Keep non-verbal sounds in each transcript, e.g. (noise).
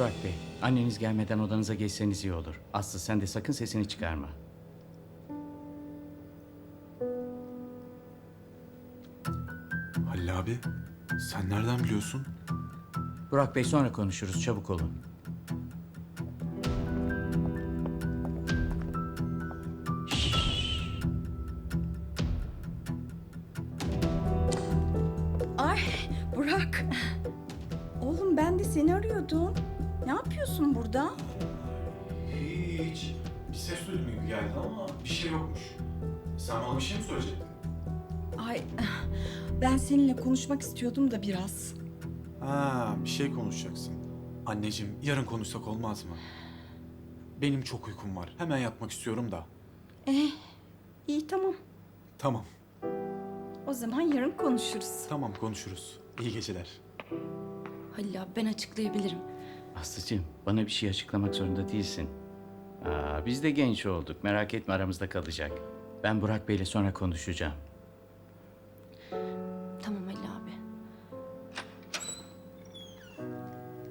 Burak Bey, anneniz gelmeden odanıza geçseniz iyi olur. Aslı sen de sakın sesini çıkarma. Halil abi, sen nereden biliyorsun? Burak Bey sonra konuşuruz, çabuk olun. Ay Burak. Oğlum ben de seni arıyordum. Ne yapıyorsun burada? Hiç. Bir ses duydum gibi geldi ama bir şey yokmuş. Sen bana bir şey mi söyleyecektin? Ay (laughs) ben seninle konuşmak istiyordum da biraz. Ha, bir şey konuşacaksın. Anneciğim, yarın konuşsak olmaz mı? Benim çok uykum var. Hemen yatmak istiyorum da. Eh iyi tamam. Tamam, O zaman yarın konuşuruz. tamam konuşuruz. İyi geceler. Halil abi ben açıklayabilirim. Aslıcığım, bana bir şey açıklamak zorunda değilsin. Aa, biz de genç olduk, merak etme aramızda kalacak. Ben Burak Bey'le sonra konuşacağım. Tamam Halil abi.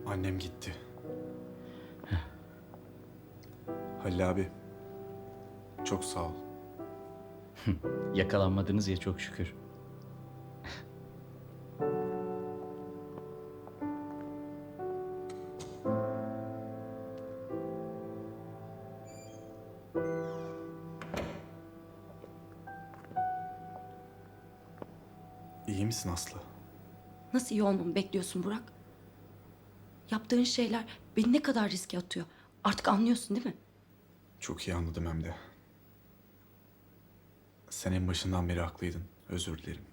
Annem gitti. Halil abi, çok sağ ol. Yakalanmadınız ya çok şükür. İyi misin Aslı? Nasıl iyi olmamı bekliyorsun Burak? Yaptığın şeyler beni ne kadar riske atıyor. Artık anlıyorsun değil mi? Çok iyi anladım hem de. Sen en başından beri haklıydın. Özür dilerim.